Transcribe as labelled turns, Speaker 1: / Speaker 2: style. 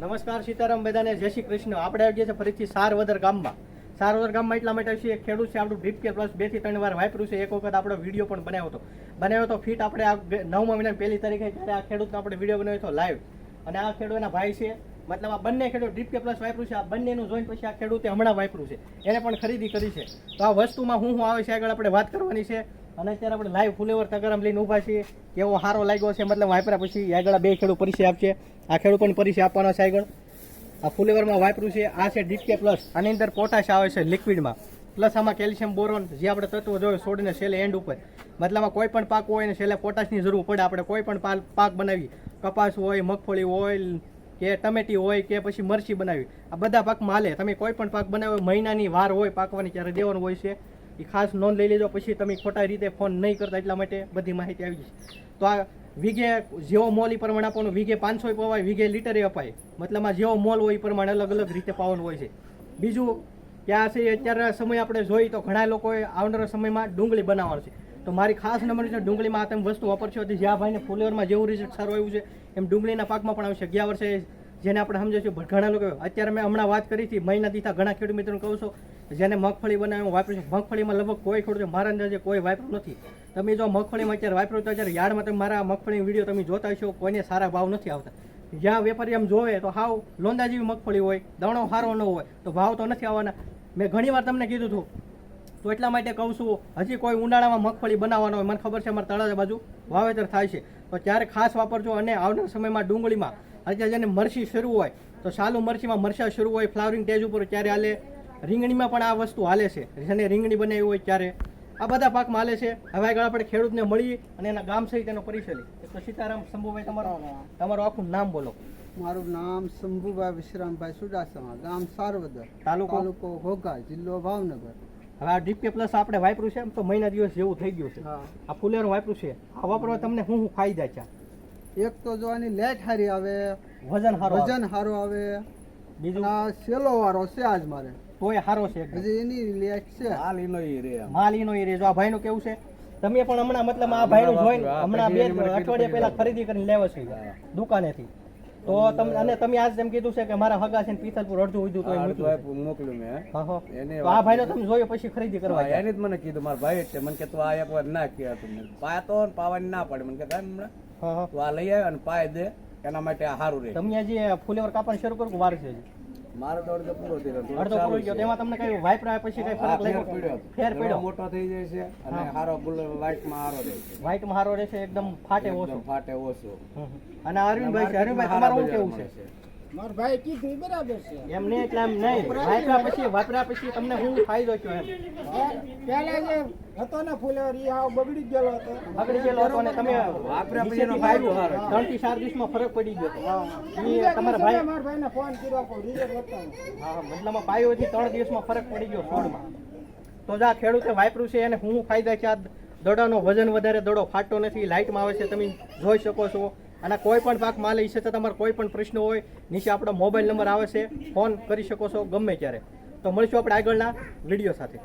Speaker 1: નમસ્કાર સીતારામ બધાને, જય શ્રી કૃષ્ણ. આપણે આવી ગયા છે ફરીથી સારવદર ગામમાં. સારવદર ગામમાં એટલા માટે છીએ, ખેડૂત છે આપણું ડ્રીપ કે પ્લસ બેથી ત્રણ વાર વાપર્યું છે. એક વખત આપણો વીડિયો પણ બનાવ્યો હતો. બનાવ્યો હતો ફીટ આપણે આ નવમા મહિનાની પહેલી તારીખે જ્યારે આ ખેડૂતનો આપણે વીડિયો બનાવ્યો હતો લાઈવ અને આ ખેડૂતના ભાઈ છે. મતલબ આ બંને ખેડૂત ડ્રીપ કે પ્લસ વાપર્યું છે. આ બંનેનું જોઈને પછી આ ખેડૂતે હમણાં વાપર્યું છે. એને પણ ખરીદી કરી છે. તો આ વસ્તુમાં હું હું આવે છે આગળ આપણે વાત કરવાની છે. અને અત્યારે આપણે લાઈવ ફુલેવર તગરમ લઈને ઊભા છીએ. કેવો સારો લાગ્યો છે, મતલબ વાપર્યા પછી આગળ બે ખેડૂત પરિચય આપશે. આ ખેડૂત પણ પરિચય આપવાનો છે આગળ. આ ફુલેવરમાં વાપર્યું છે, આ છે ડીટકે પ્લસ આની અંદર પોટાશ આવે છે લિક્વિડમાં પ્લસ આમાં કેલ્શિયમ બોરોન જે આપણે તત્વો જોયું છોડીને છેલ્લે એન્ડ ઉપર. મતલબમાં કોઈ પણ પાક હોય ને છેલ્લે પોટાશની જરૂર પડે, આપણે કોઈ પણ પાક બનાવી કપાસ હોય, મગફળી હોય, કે ટમેટી હોય, કે પછી મરચી બનાવી આ બધા પાકમાં હાલે. તમે કોઈ પણ પાક બનાવ્યો, મહિનાની વાર હોય પાકવાની, ત્યારે દેવાનું હોય છે. એ ખાસ નોંધ લઈ લેજો, પછી તમે ખોટા રીતે ફોન નહીં કરતા એટલા માટે બધી માહિતી આવી જશે. તો આ વીઘે જેવો મોલ એ પ્રમાણે આપવાનો, વીઘે પાંચસો પવાય, વીઘે લીટરે અપાય. મતલબ આ જેવો મોલ હોય એ પ્રમાણે અલગ અલગ રીતે પાવાનું હોય છે. બીજું આ છે, અત્યારના સમય આપણે જોઈએ તો ઘણા લોકોએ આવનારા સમયમાં ડુંગળી બનાવવાનું છે. તો મારી ખાસ નંબર છે, ડુંગળીમાં આ તમે વસ્તુ વાપરશો તો જ્યાં ભાઈને ફુલેવરમાં જેવું રિઝલ્ટ સારું આવ્યું છે, એમ ડુંગળીના પાકમાં પણ આવશે ગયા વર્ષે જેને આપણે સમજે છે ઘણા લોકો, અત્યારે મેં હમણાં વાત કરી હતી મહિના દીધા ઘણા ખેડૂત મિત્રોને કહું છું જેને મગફળી બનાવે હું વાપરું છે. મગફળીમાં લગભગ કોઈ ખેડૂત મારા અંદાજે કોઈ વાપર્યું નથી. તમે જો મગફળીમાં અત્યારે વાપરો તો અત્યારે યાર્ડમાં તમે મારા મગફળી વીડિયો તમે જોતા હશો, કોઈને સારા ભાવ નથી આવતા. જ્યાં વેપારી આમ જોવે તો હાવ લોંદા જેવી મગફળી હોય, દાણો સારો ન હોય, તો ભાવ તો નથી આવવાના. મેં ઘણી વાર તમને કીધું હતું. તો એટલા માટે કહું છું, હજી કોઈ ઉનાળામાં મગફળી બનાવવાનો હોય, મને ખબર છે અમારા તળાજા બાજુ વાવેતર થાય છે. તો ત્યારે ખાસ વાપરજો અને આવનાર સમયમાં ડુંગળીમાં. અત્યારે જેને મરસી શરૂ હોય, તો સાલું મરસીમાં મરસા શરૂ હોય ફ્લાવરિંગ ટેજ ઉપર, ત્યારે હાલે રીંગણીમાં પણ આ વસ્તુ હાલે છે. જેને રીંગણી બનાવી હોય ત્યારે આ બધા પાકમાં હાલે છે. હવે આગળ આપણે ખેડૂતને મળી અને એના ગામ સહિત એનો પરિચય લઈએ. તો સીતારામ શંભુભાઈ તમારો તમારું આખું નામ બોલો.
Speaker 2: મારું નામ શંભુભાઈ વિશ્રામભાઈ સુડાસમા ગામ સારવદર
Speaker 1: તાલુકો?
Speaker 2: તાલુકો ઘોઘા જિલ્લો ભાવનગર.
Speaker 1: હવે આ ડીપી પ્લસ આપણે વાપર્યું છે એમ તો મહિના દિવસ જેવું થઈ ગયું છે. આ ફુલેરું વાપર્યું છે. આ વાપરવા તમને શું શું ફાયદા છે?
Speaker 2: એક તો જોવાની લેટ હારી આવે
Speaker 1: વજન હારો
Speaker 2: વજન સારું આવે
Speaker 1: બીજું?
Speaker 2: સેલો વાળો છે આજ મારે.
Speaker 1: તોય સારો છે
Speaker 2: હજી એની લેટ છે.
Speaker 1: માલ ઈનો ઈ રે. જો આ ભાઈનું કેવું છે? તમે પણ હમણાં મતલબ આ ભાઈનું જોઈને હમણાં બે અઠવાડિયા પહેલા ખરીદી કરીને લેવો છે દુકાનેથી. તો તમે અને તમે આજ તેમ કીધું છે કે મારા હગા છે ને પિથલપુર અડધું તો
Speaker 3: મોકલ્યું મેં.
Speaker 1: હા હા.
Speaker 3: એને
Speaker 1: આ ભાઈનો તમે જોયો પછી ખરીદી કરવા
Speaker 3: એને જ મને કીધું મારા ભાઈ છે. મને કે તું આ એક ના તું ને પાવાની ના પડે. મને કે "સાહેબ, હમણાં.
Speaker 1: હા હા.
Speaker 3: તું આ લઈ આવે અને પાય દે. એના માટે સારું રહે.
Speaker 1: તમે જે ફુલેવર કાપવાનું શરૂ કરું વાર છે?
Speaker 3: મારો તો અડધો પૂરો થઈ ગયો
Speaker 1: અડધો પૂરો ગયો તેમાં તમને કઈ વાઇપરા પછી કઈ ફરક લાગ્યો
Speaker 3: પડ્યો
Speaker 1: ફેર પડ્યો.
Speaker 3: મોટો થઈ જાય છે અને
Speaker 1: હારો
Speaker 3: સારો ગુલ લાઈટમાં હારો રહે છે.
Speaker 1: વ્હાઈટમાં હારો રહેશે એકદમ ફાટે ઓછો.
Speaker 3: ફાટે ઓછો.
Speaker 1: અને અરવિંદભાઈ છે. અરવિંદભાઈ તમારું કેવું છે.
Speaker 2: મારા ભાઈ કીધું બરાબર છે.
Speaker 1: એમ નહીં એટલે એમ નહીં. વાપરા પછી વાપરા પછી તમને શું ફાયદો થયો એમ?
Speaker 2: પહેલા જે હતો ને ફૂલેવર ઈ આવ બગડી ગયેલો હતો.
Speaker 1: બગડી ગયેલો હતો અને તમે
Speaker 3: વાપરા પછી એનો ફાયદો
Speaker 1: વાવ્યું. ત્રણથી ચાર દિવસમાં ફરક પડી ગયો. ઈ તમારા ભાઈ
Speaker 2: મારા ભાઈને ફોન કર્યો કો રિઝલ્ટ બતાવો
Speaker 1: હા મતલબમાં પાયોથી ત્રણ દિવસમાં ફરક પડી ગયો છોડમાં તો જા ખેડૂતે વાપર્યું છે એને શું ફાયદા છે આ દોડાનો વજન વધારે દોડો ફાટતો નથી. લાઇટમાં આવે છે. તમે જોઈ શકો છો. અને કોઈ પણ પાક માલ છે તમારે કોઈ પણ પ્રશ્ન હોય, નીચે આપણો મોબાઈલ નંબર આવે છે, ફોન કરી શકો છો ગમે ત્યારે. તો મળીશું આપણે આગળના વીડિયો સાથે.